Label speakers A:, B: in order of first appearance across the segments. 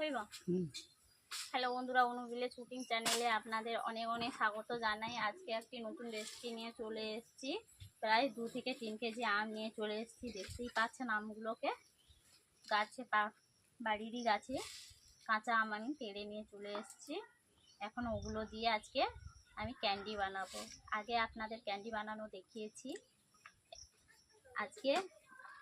A: হইব? হ্যালো বন্ধুরা অনুবিলে শুটিং চ্যানেলে আপনাদের অনেক অনেক স্বাগত জানাই। আজকে একটি নতুন রেসিপি নিয়ে চলে এসেছি। প্রায় দু থেকে তিন কেজি আম নিয়ে চলে এসেছি। দেখতেই পাচ্ছেন আমগুলোকে। গাছে পা- বাড়িরই গাছে কাঁচা আম আমি পেড়ে নিয়ে চলে এসেছি। এখন ওগুলো দিয়ে আজকে আমি ক্যান্ডি বানাবো। আগে আপনাদের ক্যান্ডি বানানো দেখিয়েছি। আজকে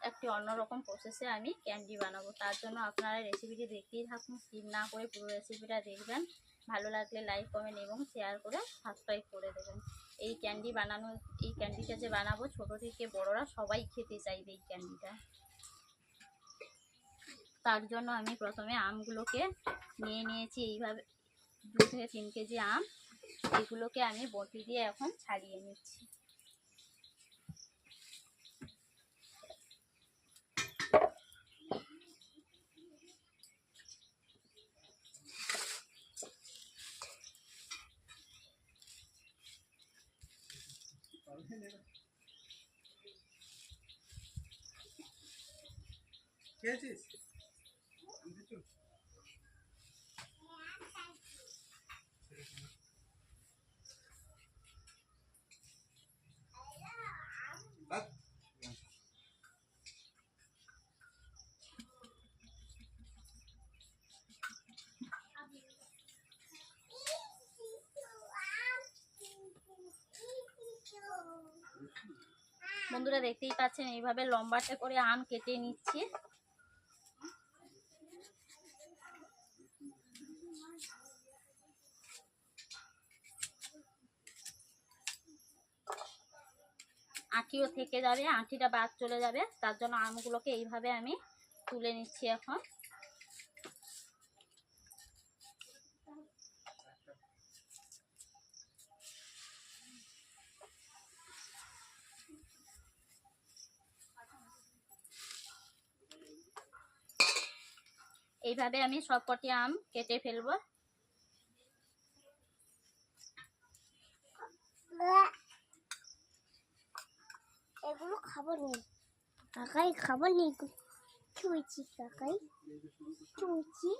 A: একটি অন্যরকম প্রসেসে আমি ক্যান্ডি বানাবো। তার জন্য আপনারা রেসিপিটি দেখতেই থাকুন স্কিপ না করে পুরো রেসিপিটা দেখবেন। ভালো লাগলে লাইক কমেন্ট এবং শেয়ার করে সাবস্ক্রাইব করে দেবেন। এই ক্যান্ডি বানানো, এই ক্যান্ডিটা যে বানাবো, ছোটো থেকে বড়রা সবাই খেতে চাইবে এই ক্যান্ডিটা। তার জন্য আমি প্রথমে আমগুলোকে নিয়ে নিয়েছি এইভাবে, দু থেকে তিন কেজি আম। এগুলোকে আমি বটি দিয়ে এখন ছাড়িয়ে নিচ্ছি।
B: Geleceğiz.
A: বন্ধুরা দেখতেই পাচ্ছেন, এইভাবে লম্বাটে করে আম কেটে নিচ্ছি। আঁটিও থেকে যাবে, আঁটিটা বাদ চলে যাবে, তার জন্য আমগুলোকে এইভাবে আমি তুলে নিচ্ছি এখন। এইভাবে আমি সবকটি আম কেটে ফেলব।
C: এগুলো খাব নি। কাকাই খাব নি চুইছি কাকাই। চুইছি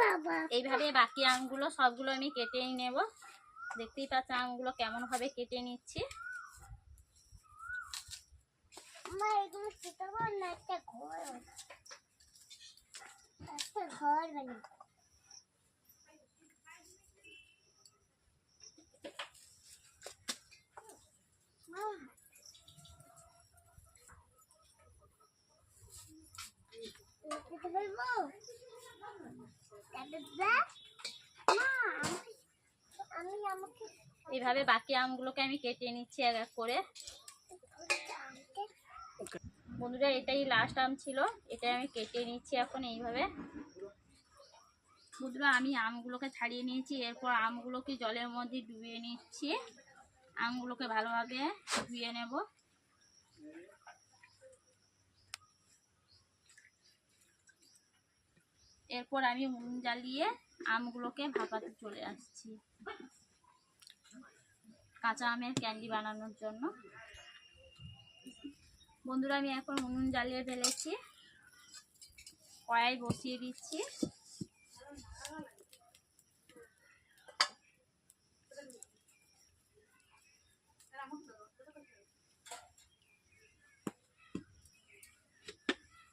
C: বাবা।
A: এইভাবে বাকি আমগুলো সবগুলো আমি কেটে নেব। দেখতেই পাচ্ছেন আমগুলো কেমন ভাবে কেটে নিচ্ছি।
C: মা এগুলো পারো না, একটা ঘর। একটা ঘর বানাবো
A: এইভাবে বাকি আমগুলোকে আমি কেটে নিচ্ছি এক এক করে। বন্ধুরা, এটাই লাস্ট আম ছিল। এটা আমি কেটে নিচ্ছি এখন এইভাবে। বন্ধুরা, আমি আমগুলোকে ছাড়িয়ে নিয়েছি। এরপর আমগুলোকে জলের মধ্যে ডুবিয়ে নিচ্ছি। আমগুলোকে ভালোভাবে ধুয়ে নেব। এরপর আমি উনুন জ্বালিয়ে আমগুলোকে ভাপাতে চলে আসছি। কাঁচা আমের ক্যান্ডি বানানোর জন্য। বন্ধুরা, আমি এখন উনুন জ্বালিয়ে ফেলেছি। কড়াই বসিয়ে দিচ্ছি।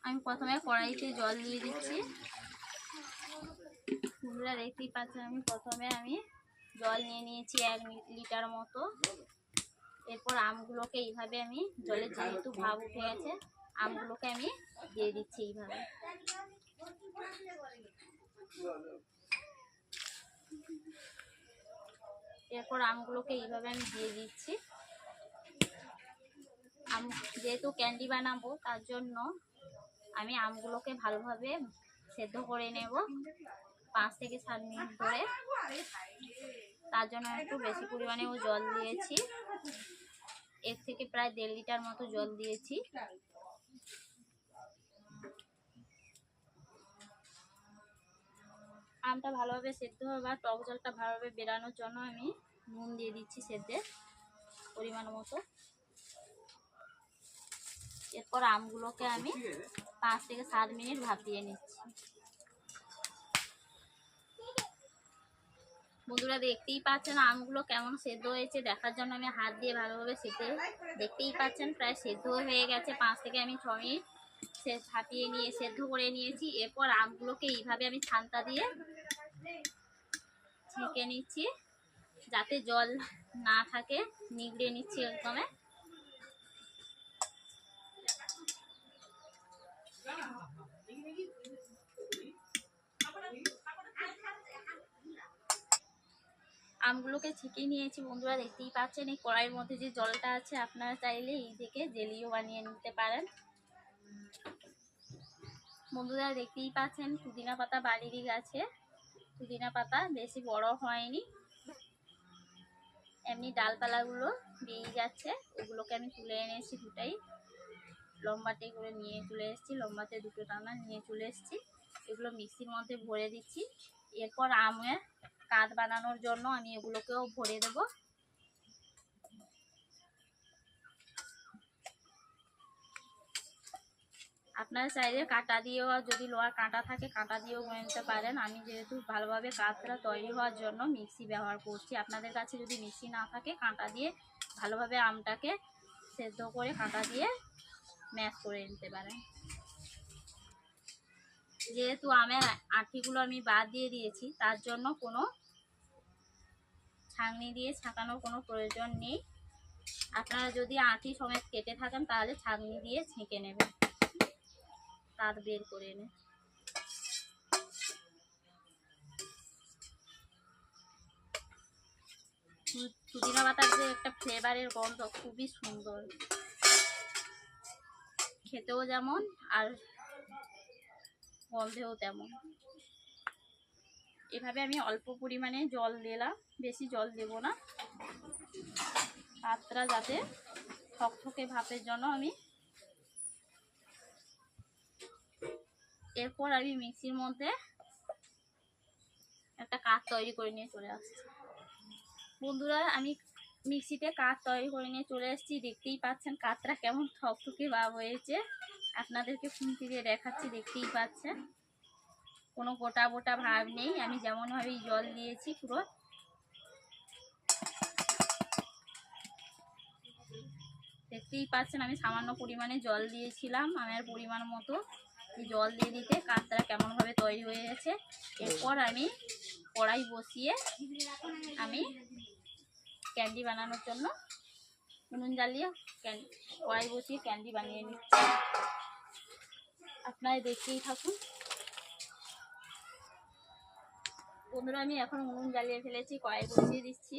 A: আমি প্রথমে কড়াইতে জল দিয়ে দিচ্ছি। বন্ধুরা, দেখতেই পাচ্ছেন, আমি প্রথমে আমি জল নিয়ে নিয়েছি এক লিটার মতো। এরপর আমগুলোকে এইভাবে আমি জলে যেহেতু ভাব উঠে গেছে, আমগুলোকে আমি দিয়ে দিচ্ছি এইভাবে। এরপর আমগুলোকে এইভাবে আমি দিয়ে দিচ্ছি। আম, যেহেতু ক্যান্ডি বানাবো, তার জন্য আমি আমগুলোকে ভালোভাবে সেদ্ধ করে নেব। পাঁচ থেকে সাত মিনিট ধরে। তার জন্য একটু বেশি পরিমাণেও জল দিয়েছি। এর থেকে প্রায় দেড় লিটার মতো জল দিয়েছি। আমটা ভালোভাবে সেদ্ধ হবে বা টক জলটা ভালোভাবে বেরানোর জন্য আমি নুন দিয়ে দিচ্ছি সেদ্ধে পরিমাণ মতো। এরপর আমগুলোকে আমি পাঁচ থেকে সাত মিনিট ভাপিয়ে নিচ্ছি। বন্ধুরা দেখতেই পাচ্ছেন, আমগুলো কেমন সেদ্ধ হয়েছে, দেখার জন্য আমি হাত দিয়ে ভালোভাবে সেদ্ধে দেখতেই পাচ্ছেন, প্রায় সেদ্ধ হয়ে গেছে, পাঁচ থেকে আমি ছ মিনিট সে ভাপিয়ে নিয়ে, সেদ্ধ করে নিয়েছি, এরপর আমগুলোকে এইভাবে আমি ছান্তা দিয়ে ছেঁকে নিচ্ছি, যাতে জল না থাকে, নিগড়ে নিচ্ছি একদমে। আমগুলোকে ছেঁকে নিয়েছি, বন্ধুরা দেখতেই পাচ্ছেন, এই কড়াইয়ের মধ্যে যে জলটা আছে আপনারা চাইলে এই থেকে জেলিও বানিয়ে নিতে পারেন। বন্ধুরা দেখতেই পাচ্ছেন, পুদিনা পাতা বাড়িরই গাছে। পুদিনা পাতা বেশি বড় হয়নি। এমনি ডালপালাগুলো বেরিয়ে যাচ্ছে, ওগুলোকে আমি তুলে এনেছি দুটাই। লম্বাটে করে নিয়ে চলে এসেছি, লম্বাতে দুটো টানা নিয়ে চলে এসেছি। এগুলো মিক্সির মধ্যে ভরে দিচ্ছি। এরপর আমের কাঁধ বানানোর জন্য আমি এগুলোকেও ভরে দেব। আপনারা চাইলে কাঁটা দিয়েও যদি লোহার কাঁটা থাকে, কাঁটা দিয়েও নিতে পারেন। আমি যেহেতু ভালোভাবে কাঁচটা তৈরি হওয়ার জন্য মিক্সি ব্যবহার করছি। আপনাদের কাছে যদি মিক্সি না থাকে, কাঁটা দিয়ে ভালোভাবে আমটাকে সেদ্ধ করে কাঁটা দিয়ে ম্যাশ করে নিতে পারেন। যেহেতু আমের আঁটিগুলো আমি বাদ দিয়ে দিয়েছি, তার জন্য কোনো ছাঁকনি দিয়ে ছাঁকানোর কোনো প্রয়োজন নেই। আপনারা যদি আঁটি সমেত কেটে থাকেন, তাহলে ছাঁকনি দিয়ে ছেঁকে নেবেন। তার বের করে পু- পুদিনা পাতার যে একটা ফ্লেভারের গন্ধ, খুবই সুন্দর। খেতেও যেমন, আর গন্ধেও তেমন। এভাবে আমি অল্প পরিমাণে জল দিলাম, বেশি জল দেব না। ভাতটা যাতে থকথকে ভাপের জন্য আমি এরপর আমি মিক্সির মধ্যে একটা কাঠ তৈরি করে নিয়ে চলে আসছি। বন্ধুরা, আমি মিক্সিতে কাঠ তৈরি করে নিয়ে চলে এসেছি। দেখতেই পাচ্ছেন কাঠটা কেমন থকথকে ভাব হয়েছে। আপনাদেরকে খুন্তি দিয়ে দেখাচ্ছি, দেখতেই পাচ্ছেন। কোনো গোটা গোটা ভাব নেই, আমি যেমনভাবেই জল দিয়েছি পুরো। দেখতেই পাচ্ছেন, আমি সামান্য পরিমাণে জল দিয়েছিলাম আমার পরিমাণ মতো জল দিয়ে দিতে কাঁচরা কেমনভাবে তৈরি হয়ে গেছে। এরপর আমি কড়াই বসিয়ে আমি ক্যান্ডি বানানোর জন্য উনুন জ্বালিয়ে ক্যান্ডি কড়াই বসিয়ে ক্যান্ডি বানিয়ে নিচ্ছি। আপনারা দেখতেই থাকুন। বন্ধুরা, আমি এখন উনুন জ্বালিয়ে ফেলেছি, কড়াই বসিয়ে দিচ্ছি।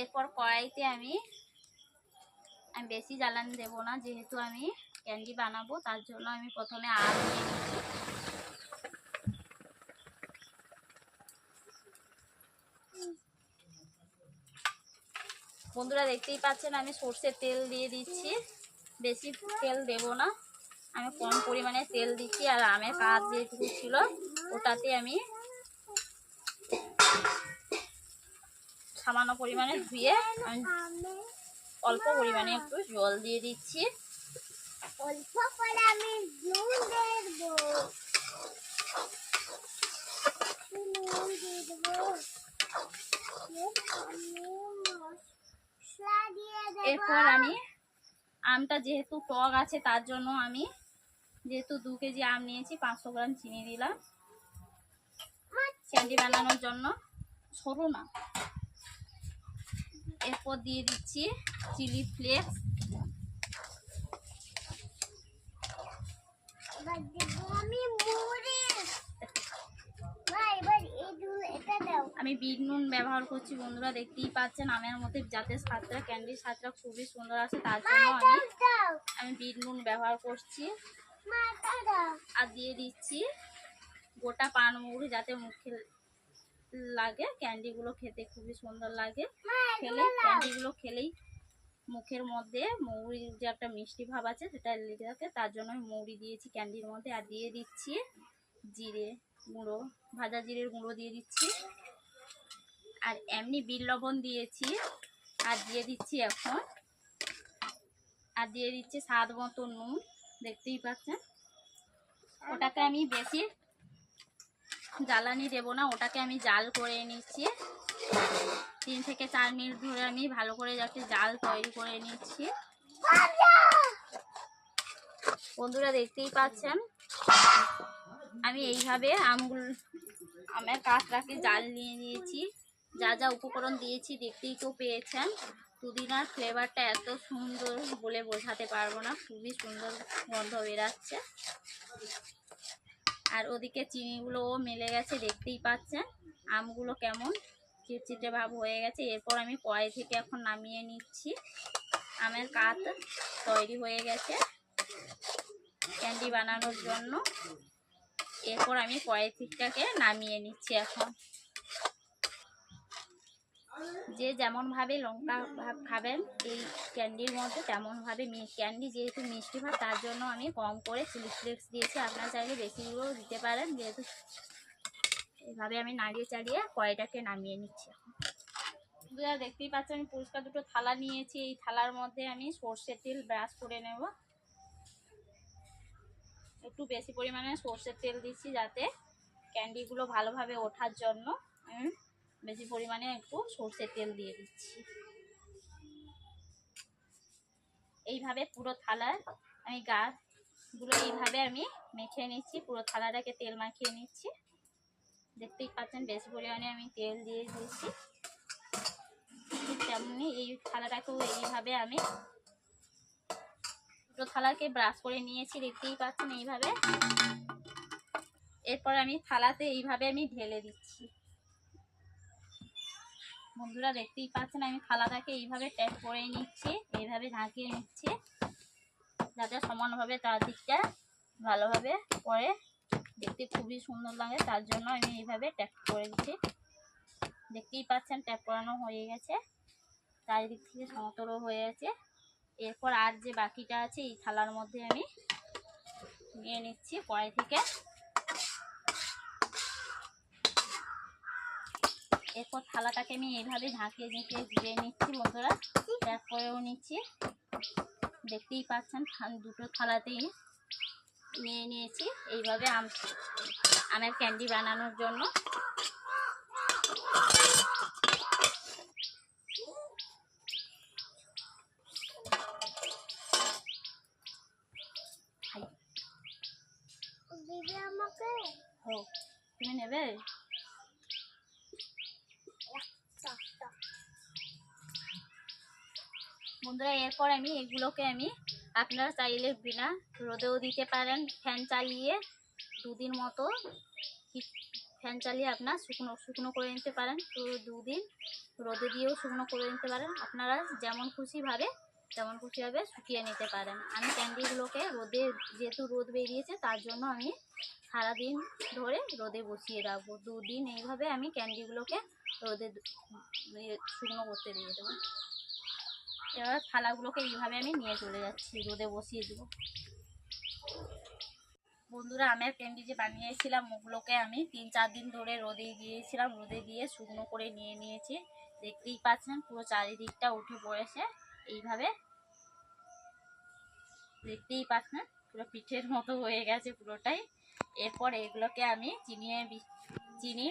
A: এরপর কড়াইতে আমি আমি বেশি জ্বালানি দেবো না, যেহেতু আমি ক্যান্ডি বানাবো, তার জন্য আমি প্রথমে আলু নিয়ে নিচ্ছি। বন্ধুরা দেখতেই পাচ্ছেন, আমি সর্ষের তেল দিয়ে দিচ্ছি। বেশি তেল দেব না। আমি কম পরিমাণে তেল দিচ্ছি, আর আমের কাজ যেটুকু ছিল, ওটাতে আমি সামান্য পরিমাণে ধুয়ে আমি অল্প পরিমাণে একটু জল দিয়ে দিচ্ছি।
C: অল্প করে আমি নুন দেবো নুন দিয়ে দেবো মশলা
A: এরপর আমি আমটা যেহেতু টক আছে, তার জন্য আমি যেহেতু দু কেজি আম নিয়েছি, পাঁচশো গ্রাম চিনি দিলাম। ক্যান্ডি বানানোর জন্য সরু না। এরপর দিয়ে দিচ্ছি চিলি ফ্লেক্স
C: এবার দেবো আমি মুড়ি মা এবার এই দু- এটা দাও
A: আমি বিট নুন ব্যবহার করছি বন্ধুরা দেখতেই পাচ্ছেন আমের মধ্যে যাতে স্বাদটা ক্যান্ডির স্বাদটা খুবই সুন্দর আছে তার জন্য আমি আমি বিট নুন ব্যবহার করছি। আর দিয়ে দিচ্ছি গোটা পানমৌরি যাতে মুখে লাগে ক্যান্ডিগুলো খেতে খুবই সুন্দর লাগে। খেলে ক্যান্ডিগুলো খেলেই মুখের মধ্যে মৌরির যে একটা মিষ্টি ভাব আছে সেটা লেগে থাকে তার জন্য আমি মৌরি দিয়েছি ক্যান্ডির মধ্যে। আর দিয়ে দিচ্ছি জিরে গুঁড়ো ভাজা জিরের গুঁড়ো দিয়ে দিচ্ছি। আর এমনি বিল লবণ দিয়েছি আর দিয়ে দিচ্ছি এখন, আর দিয়ে দিচ্ছি স্বাদ মতো নুন, দেখতেই পাচ্ছেন? ওটাকে আমি বেশি জ্বালানি দেবো না, ওটাকে আমি জাল করে নিচ্ছি। তিন থেকে চার মিনিট ধরে আমি ভালো করে যাতে জাল তৈরি করে নিচ্ছি। বন্ধুরা, দেখতেই পাচ্ছেন? আমি এইভাবে আমগুল, আমের কাঠটাকে জাল নিয়ে নিয়েছি। যা যা উপকরণ দিয়েছি দেখতেই তো পেয়েছেন। পুদিনার ফ্লেভারটা এত সুন্দর বলে বোঝাতে পারব না, খুবই সুন্দর গন্ধ বেরাচ্ছে। আর ওদিকে চিনিগুলোও মেলে গেছে, দেখতেই পাচ্ছেন। আমগুলো কেমন চিটচিটে ভাব হয়ে গেছে। এরপর আমি কড়াই থেকে এখন নামিয়ে নিচ্ছি। আমের কাত তৈরি হয়ে গেছে ক্যান্ডি বানানোর জন্য। এরপর আমি কড়াই ঠিকটাকে নামিয়ে নিচ্ছি এখন। যে যেমনভাবে লঙ্কা খাবেন, এই ক্যান্ডির মধ্যে তেমনভাবে ক্যান্ডি যেহেতু মিষ্টি ভাব, তার জন্য আমি কম করে চিলি ফ্লেক্স দিয়েছি। আপনারা চাইলে বেশিগুলোও দিতে পারেন, যেহেতু এইভাবে আমি নাড়িয়ে চাড়িয়ে কড়াইটাকে নামিয়ে নিচ্ছি বন্ধুরা, দেখতেই পাচ্ছেন, আমি পরিষ্কার দুটো থালা নিয়েছি। এই থালার মধ্যে আমি সর্ষের তেল ব্রাশ করে নেব। একটু বেশি পরিমাণে সর্ষের তেল দিচ্ছি যাতে ক্যান্ডিগুলো ভালোভাবে ওঠার জন্য। বেশি পরিমাণে একটু সর্ষের তেল দিয়ে দিচ্ছি। এইভাবে পুরো থালার আমি গাছগুলো এইভাবে আমি মেখে নিচ্ছি, পুরো থালাটাকে তেল মাখিয়ে নিচ্ছি। দেখতেই পাচ্ছেন বেশি পরিমাণে আমি তেল দিয়ে দিয়েছি। তেমনি এই থালাটাকেও এইভাবে আমি পুরো থালাকে ব্রাশ করে নিয়েছি, দেখতেই পাচ্ছেন এইভাবে। এরপর আমি থালাতে এইভাবে আমি ঢেলে দিচ্ছি। বন্ধুরা দেখতেই পাচ্ছেন, আমি থালাটাকে এইভাবে ট্যাপ করে নিচ্ছি, এইভাবে ঢাকিয়ে নিচ্ছি, যাতে সমানভাবে তার দিকটা ভালোভাবে পরে দেখতে খুবই সুন্দর লাগে, তার জন্য আমি এইভাবে ট্যাপ করে দিচ্ছি। দেখতেই পাচ্ছেন ট্যাপ করানো হয়ে গেছে, চারিদিক থেকে সমতল হয়ে গেছে। এরপর আর যে বাকিটা আছে, এই থালার মধ্যে আমি নিয়ে নিচ্ছি কড়াই থেকে এরপর থালাটাকে আমি এইভাবে ঝাঁকিয়ে ঝাঁকিয়ে দিয়ে নিচ্ছি বন্ধুরা। প্যাক করেও নিচ্ছি। দেখতেই পাচ্ছেন দুটো থালাতেই নিয়ে নিয়েছি। এইভাবে আম আমের ক্যান্ডি বানানোর জন্য। তুমি নেবে? বন্ধুরা, এরপর আমি এগুলোকে আমি আপনারা চাইলে বিনা রোদেও দিতে পারেন। ফ্যান চালিয়ে দুদিন মতো ফ্যান চালিয়ে আপনার শুকনো শুকনো করে নিতে পারেন। তো দুদিন রোদে দিয়েও শুকনো করে নিতে পারেন। আপনারা যেমন খুশিভাবে তেমন খুশিভাবে শুকিয়ে নিতে পারেন। আমি ক্যান্ডিগুলোকে রোদে, যেহেতু রোদ বেরিয়েছে, তার জন্য আমি সারাদিন ধরে রোদে বসিয়ে রাখব। দুদিন এইভাবে আমি ক্যান্ডিগুলোকে রোদে শুকনো করতে দিয়ে দেবো। এবার থালাগুলোকে এইভাবে আমি নিয়ে চলে যাচ্ছি, রোদে বসিয়ে দেবো। বন্ধুরা, আমের ক্যান্ডি যে বানিয়েছিলাম, ওগুলোকে আমি তিন চার দিন ধরে রোদে দিয়েছিলাম, রোদে দিয়ে শুকনো করে নিয়ে নিয়েছি। দেখতেই পাচ্ছেন, পুরো চারিদিকটা উঠে পড়েছে এইভাবে। দেখতেই পাচ্ছেন, পুরো পিঠের মতো হয়ে গেছে পুরোটাই। এরপর এগুলোকে আমি চিনিয়ে চিনি,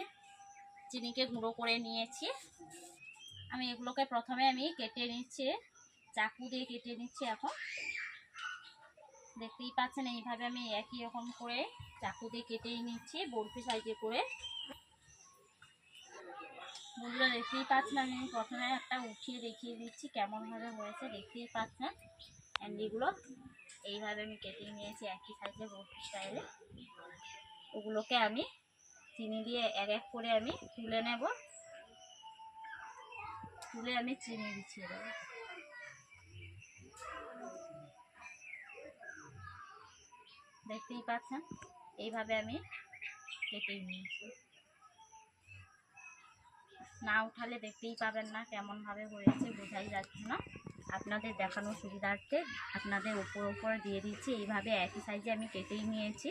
A: চিনিকে গুঁড়ো করে নিয়েছি। আমি এগুলোকে প্রথমে আমি কেটে নিচ্ছি। চাকু দিয়ে কেটে নিচ্ছি এখন। দেখতেই পাচ্ছেন, এইভাবে আমি একই রকম করে চাকু দিয়ে কেটেই নিচ্ছি, বরফি সাইজে করে। বন্ধুরা, দেখতেই পাচ্ছেন, আমি প্রথমে একটা উঠিয়ে দেখিয়ে দিচ্ছি, কেমনভাবে হয়েছে। দেখতেই পাচ্ছেন ক্যান্ডিগুলো এইভাবে আমি কেটে নিয়েছি, একই সাইজে বরফি স্টাইলে। ওগুলোকে আমি চিনি দিয়ে এক এক করে আমি তুলে নেব। তুলে আমি চিনি বিছিয়ে দেবো। দেখতেই পাচ্ছেন। এইভাবে আমি কেটে নিয়েছি। না উঠালে দেখতেই পাবেন না কেমনভাবে হয়েছে, বোঝাই যাচ্ছে না। আপনাদের দেখানোর সুবিধার্থে আপনাদের উপর উপরে দিয়ে দিচ্ছি। এইভাবে একই সাইজে আমি কেটেই নিয়েছি।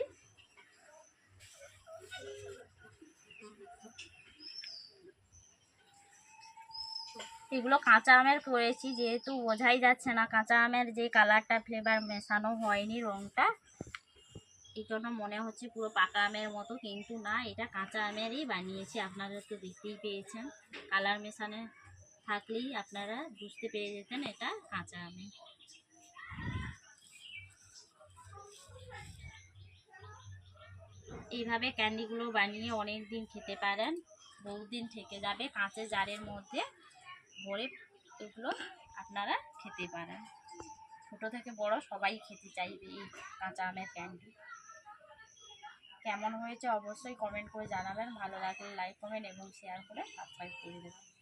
A: এগুলো কাঁচা আমের করেছি, যেহেতু বোঝাই যাচ্ছে না, কাঁচা আমের যে কালারটা ফ্লেভার মেশানো হয়নি রঙটা এই জন্য মনে হচ্ছে পুরো পাকা আমের মতো, কিন্তু না, এটা কাঁচা আমেরই বানিয়েছি। আপনারা তো দেখতেই পেয়েছেন, কালার মেশানো থাকলেই আপনারা বুঝতে পেরে যেতেন এটা কাঁচা আমের। এইভাবে ক্যান্ডিগুলো বানিয়ে অনেক দিন খেতে পারেন, বহুদিন থেকে যাবে কাঁচের জারের মধ্যে ভরে এগুলো আপনারা খেতে পারেন। ছোটো থেকে বড় সবাই খেতে চাইবে এই কাঁচা আমের ক্যান্ডি। কেমন হয়েছে অবশ্যই কমেন্ট করে জানাবেন। ভালো লাগলে লাইক কমেন্ট এবং শেয়ার করে সাবস্ক্রাইব করে দেবেন।